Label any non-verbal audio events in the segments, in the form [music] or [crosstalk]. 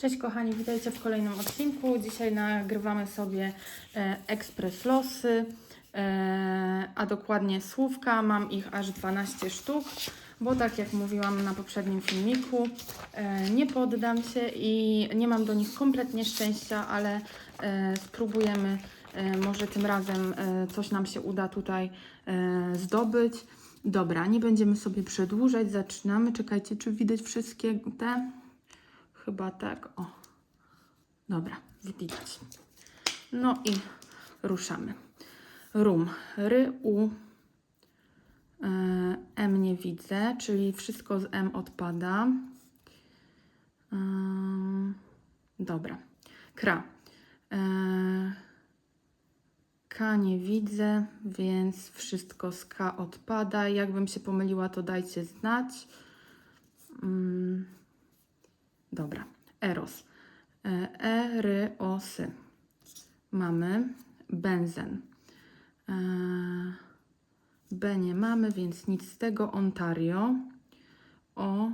Cześć kochani, witajcie w kolejnym odcinku. Dzisiaj nagrywamy sobie e, ekspres losy, e, a dokładnie słówka. Mam ich aż 12 sztuk, bo tak jak mówiłam na poprzednim filmiku, e, nie poddam się i nie mam do nich kompletnie szczęścia, ale e, spróbujemy. E, może tym razem e, coś nam się uda tutaj e, zdobyć. Dobra, nie będziemy sobie przedłużać, zaczynamy. Czekajcie, czy widać wszystkie te? Chyba tak, o. Dobra, widać. No i ruszamy. Rum, ry, u, e, m nie widzę, czyli wszystko z m odpada. Ym, dobra. Kra. E, K nie widzę, więc wszystko z K odpada. Jakbym się pomyliła, to dajcie znać. Dobra. Eros. E, E. Mamy benzen. E, B nie mamy, więc nic z tego. Ontario. O.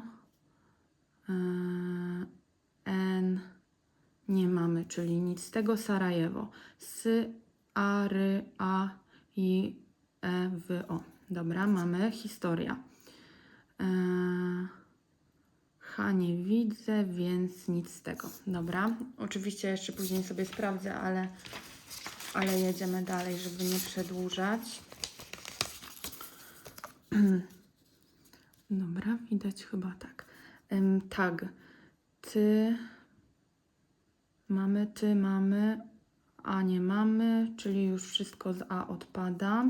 E, N nie mamy, czyli nic z tego. Sarajewo. Sy, a, ry, a, i, e, w, o. Dobra, mamy historia. Nie widzę, więc nic z tego. Dobra, oczywiście jeszcze później sobie sprawdzę, ale, ale jedziemy dalej, żeby nie przedłużać. [clears throat] Dobra, widać chyba tak. Tag. Ty. Mamy, ty mamy, a nie mamy, czyli już wszystko z A odpada.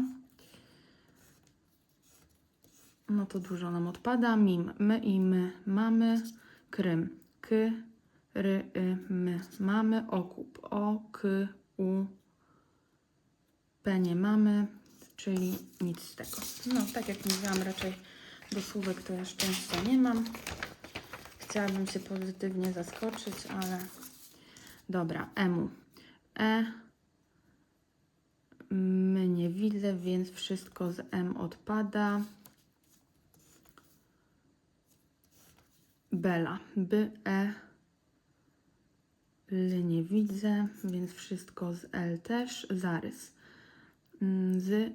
No to dużo nam odpada. Mim. My i my mamy. Krym. K, ry, y, my mamy. Okup. O, k, u. P nie mamy, czyli nic z tego. No, tak jak mówiłam, raczej do słówek to ja szczęścia nie mam. Chciałabym się pozytywnie zaskoczyć, ale dobra. Emu. E. My nie widzę, więc wszystko z M odpada. Bela. B, E. L nie widzę, więc wszystko z L też. Zarys. Mm, Z,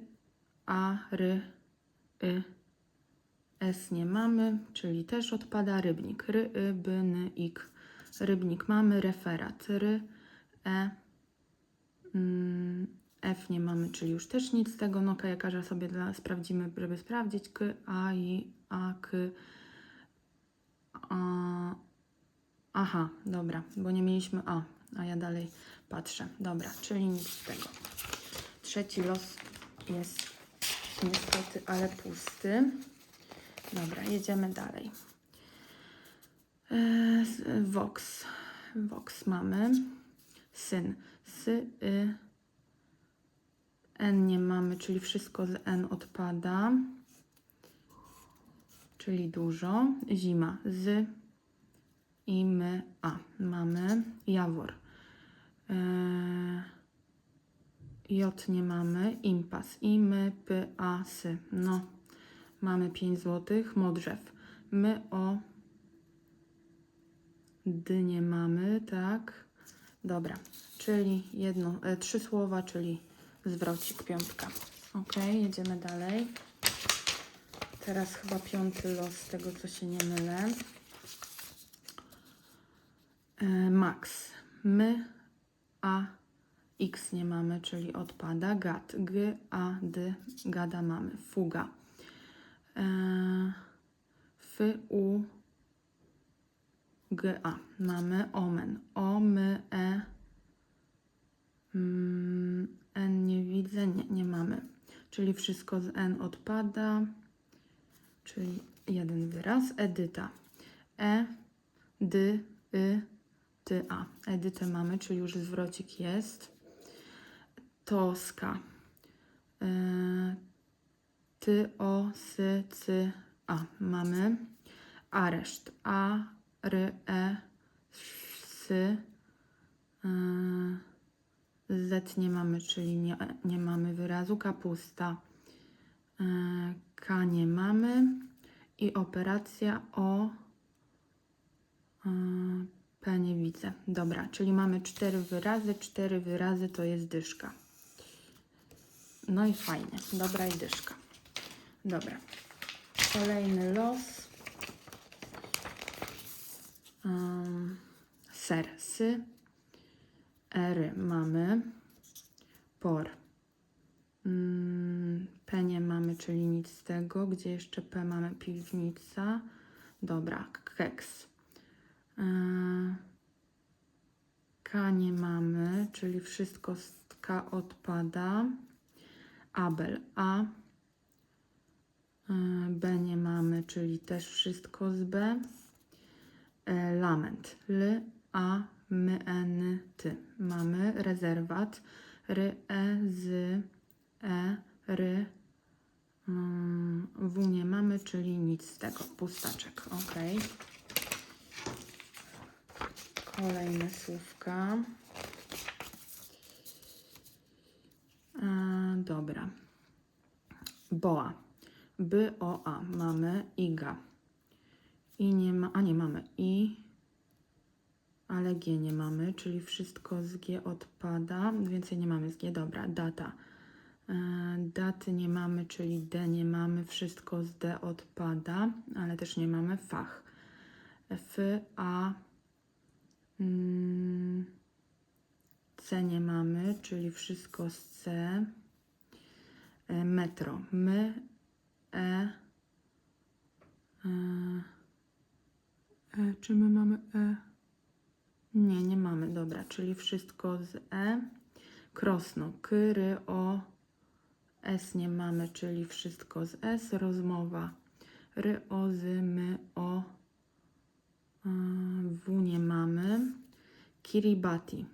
A, Ry, Y. S nie mamy, czyli też odpada. Rybnik. Ry, Y, B, N, Ik. Rybnik mamy. Referat. Ry, E. Mm, F nie mamy, czyli już też nic z tego. No kajakarza sobie dla, sprawdzimy, żeby sprawdzić. K, A, I, A, K. A, aha, dobra, bo nie mieliśmy A, a ja dalej patrzę. Dobra, czyli nic z tego. Trzeci los jest niestety, ale pusty. Dobra, jedziemy dalej. E, Vox. Vox mamy. Syn. Sy, y. N nie mamy, czyli wszystko z N odpada. Czyli dużo. Zima. Z i my. A. Mamy. Jawor. Eee, J nie mamy. Impas. I my. P. A. Sy. No. Mamy 5 złotych. Modrzew. My o. D nie mamy, tak. Dobra, czyli jedno, e, trzy słowa, czyli zwrocik piątka. Ok, jedziemy dalej. Teraz chyba piąty los, z tego co się nie mylę. E, Max. My, a, x nie mamy, czyli odpada. Gad. G, a, d, gada mamy. Fuga. E, F, u, g, a. Mamy omen. O, my, e. Mm, N nie widzę, nie, nie mamy. Czyli wszystko z N odpada. Czyli jeden wyraz. Edyta. E, D, Y, Ty, A. Edytę mamy, czyli już zwrocik jest. Toska. E, ty, o, sy, cy, a. Mamy. Areszt. A, ry, e, sy. E, Z nie mamy, czyli nie, nie mamy wyrazu. Kapusta. E, K nie mamy. I operacja o. e, P nie widzę. Dobra, czyli mamy cztery wyrazy. Cztery wyrazy to jest dyszka. No i fajnie. Dobra i dyszka. Dobra. Kolejny los. Um, ser, sy. Ery mamy. Por. Mm, Nie mamy, czyli nic z tego. Gdzie jeszcze P mamy? Piwnica. Dobra, keks. Yy, K nie mamy, czyli wszystko z K odpada. Abel A. Yy, B nie mamy, czyli też wszystko z B. E, Lament. L, A, my, N, ty. Mamy rezerwat. R, E, z, E, R, W nie mamy, czyli nic z tego. Pustaczek. Ok. Kolejne słówka. E, dobra. Boa. B, O, A. Mamy iga. I nie ma, a nie mamy i, ale G nie mamy, czyli wszystko z G odpada. Więcej nie mamy z G. Dobra, data. E, daty nie mamy, czyli D nie mamy, wszystko z D odpada, ale też nie mamy fach. F, A, mm, C nie mamy, czyli wszystko z C. E, metro. My, E, e, e, czy my mamy E? Nie, nie mamy, dobra, czyli wszystko z E. Krosno, K, R, O, S nie mamy, czyli wszystko z S. Rozmowa, R, O, Z, my, O, W nie mamy. Kiribati,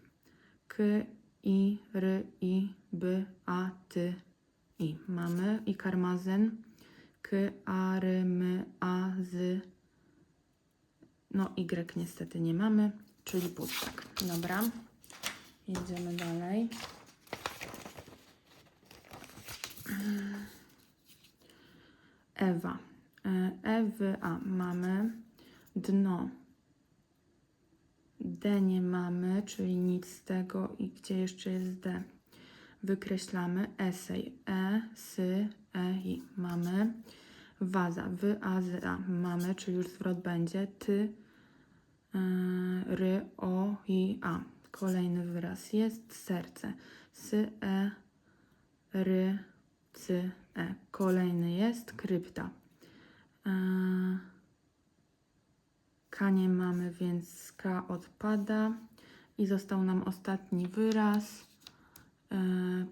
K, I, R, I, B, A, T, I mamy. I karmazyn, K, A, R, M, A, Z, no Y niestety nie mamy, czyli pustak. Dobra, jedziemy dalej. Ewa. E, Ewa mamy. Dno. D nie mamy, czyli nic z tego. I gdzie jeszcze jest D? Wykreślamy. Esej. E, sy, e, i. Mamy. Waza. Wy, a, z, a. Mamy, czyli już zwrot będzie. Ty, e, ry, o, i, a. Kolejny wyraz jest. Serce. Sy, e, ry, e. Kolejny jest. Krypta. E, mamy, więc K odpada. I został nam ostatni wyraz. E,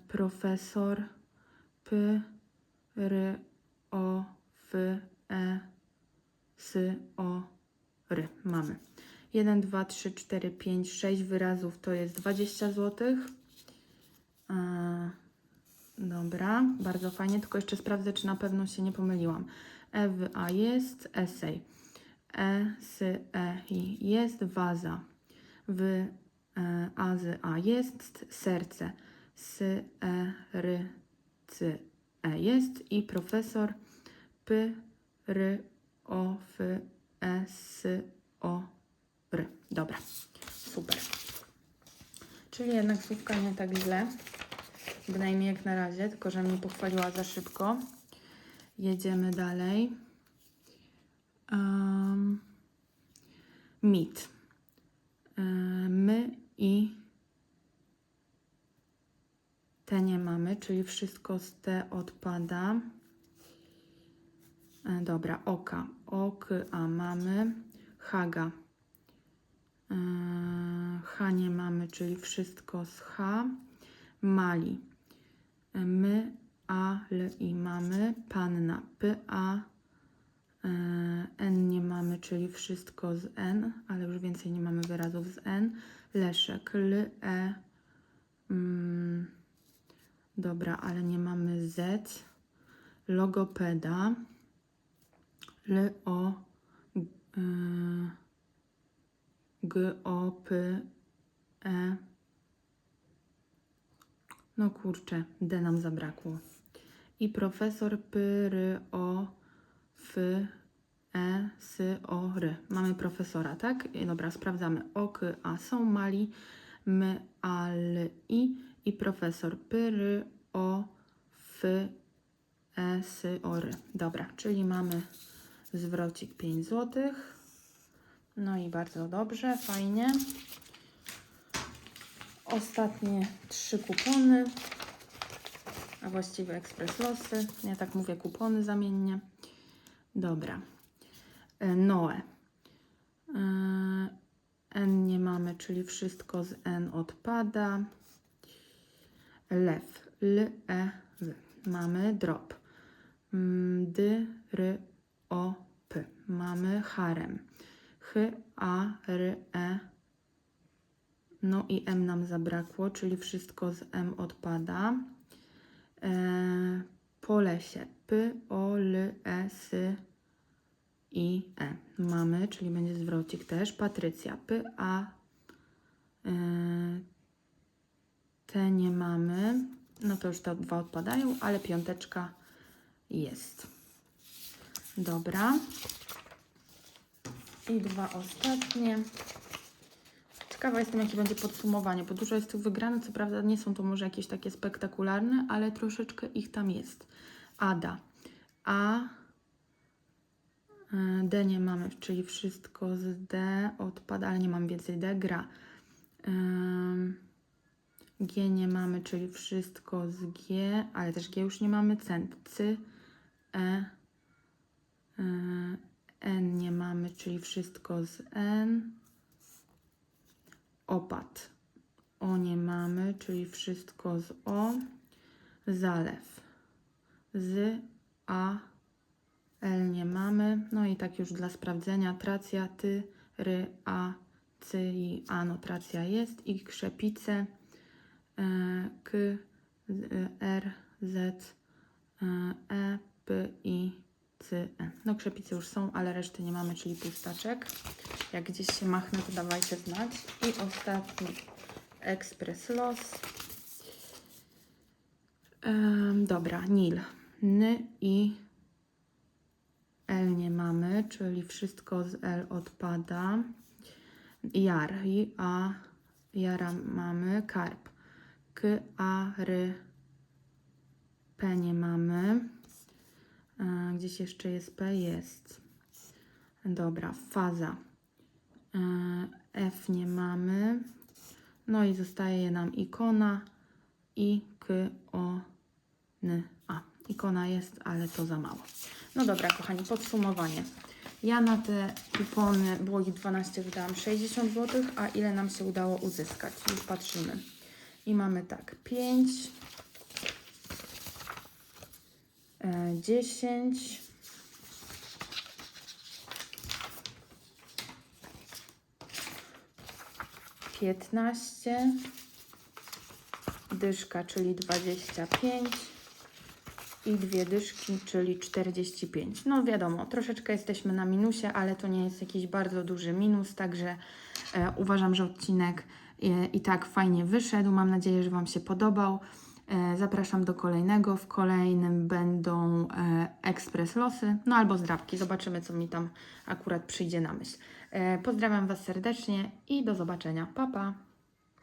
profesor. P, R, O, F, E, S, O, R. Mamy. 1, 2, 3, 4, 5, 6 wyrazów to jest 20 zł. E, dobra, bardzo fajnie, tylko jeszcze sprawdzę, czy na pewno się nie pomyliłam. E, W, A jest, esej. E, S, E, I jest, waza. W, e, A, Z, A jest, serce. S, E, R, C, E jest i profesor P, R, O, F, E, S, O, R. Dobra, super. Czyli jednak słówka nie tak źle. Bynajmniej jak na razie, tylko że mnie pochwaliła za szybko. Jedziemy dalej. Um, mit. My i te nie mamy, czyli wszystko z te odpada. E, Dobra, oka. Ok, a mamy. Haga. E, H nie mamy, czyli wszystko z H. Mali. E, My, a, l i mamy. Panna. P, a, e, n nie mamy, czyli wszystko z n, ale już więcej nie mamy wyrazów z n. Leszek. L, e, mm, dobra, ale nie mamy z. Logopeda. L, o, G, O, P, E. No kurczę, D nam zabrakło. I profesor P, R, O, F, E, S, O, R. Mamy profesora, tak? Dobra, sprawdzamy. O, K, A są mali, my, a, l, i i profesor. P, R, O, F, E, S, O, R. Dobra, czyli mamy zwrocik 5 zł. No i bardzo dobrze, fajnie. Ostatnie trzy kupony, a właściwie ekspres losy. Ja tak mówię kupony zamiennie. Dobra. E, Noe. E, N nie mamy, czyli wszystko z N odpada. Lew. L, E, W. Mamy drop. D, R, O, P. Mamy harem. Ch, A, R, E. No i M nam zabrakło, czyli wszystko z M odpada. E, po lesie. P, O, L, E, S, i E. Mamy, czyli będzie zwrocik też. Patrycja. P, A, e, T nie mamy. No to już te dwa odpadają, ale piąteczka jest. Dobra. I dwa ostatnie. Ciekawa jestem, jakie będzie podsumowanie, bo dużo jest tych wygranych. Co prawda nie są to może jakieś takie spektakularne, ale troszeczkę ich tam jest. Ada. A. e, D nie mamy, czyli wszystko z D odpada, ale nie mam więcej D. Gra. Ym, G nie mamy, czyli wszystko z G, ale też G już nie mamy. Cent. C. E. y, N nie mamy, czyli wszystko z N. Opad. O nie mamy, czyli wszystko z O. Zalew. Z A. L nie mamy. No i tak już dla sprawdzenia. Tracja, ty, ry, a, cy i ano. Tracja jest. I krzepice. E, K, R, Z, e, E, P, I. No krzepice już są, ale reszty nie mamy, czyli pustaczek. Jak gdzieś się machnę, to dawajcie znać. I ostatni ekspres los. Em, dobra, Nil. N i L nie mamy, czyli wszystko z L odpada. Jar i A, jara mamy. Karp. K, A, R, P nie mamy. Gdzieś jeszcze jest P? Jest. Dobra, faza. F nie mamy. No i zostaje nam ikona i K, O, N, A. Ikona jest, ale to za mało. No dobra, kochani, podsumowanie. Ja na te kupony, było ich 12, wydałam 60 zł, a ile nam się udało uzyskać? Już patrzymy. I mamy tak, 5, e, 10, piętnaście, dyszka, czyli dwadzieścia pięć i dwie dyszki, czyli 45. No wiadomo, troszeczkę jesteśmy na minusie, ale to nie jest jakiś bardzo duży minus, także e, uważam, że odcinek e, i tak fajnie wyszedł. Mam nadzieję, że Wam się podobał. E, zapraszam do kolejnego. W kolejnym będą e, ekspres losy, no albo zdrabki. Zobaczymy, co mi tam akurat przyjdzie na myśl. E, pozdrawiam Was serdecznie i do zobaczenia. Pa, pa!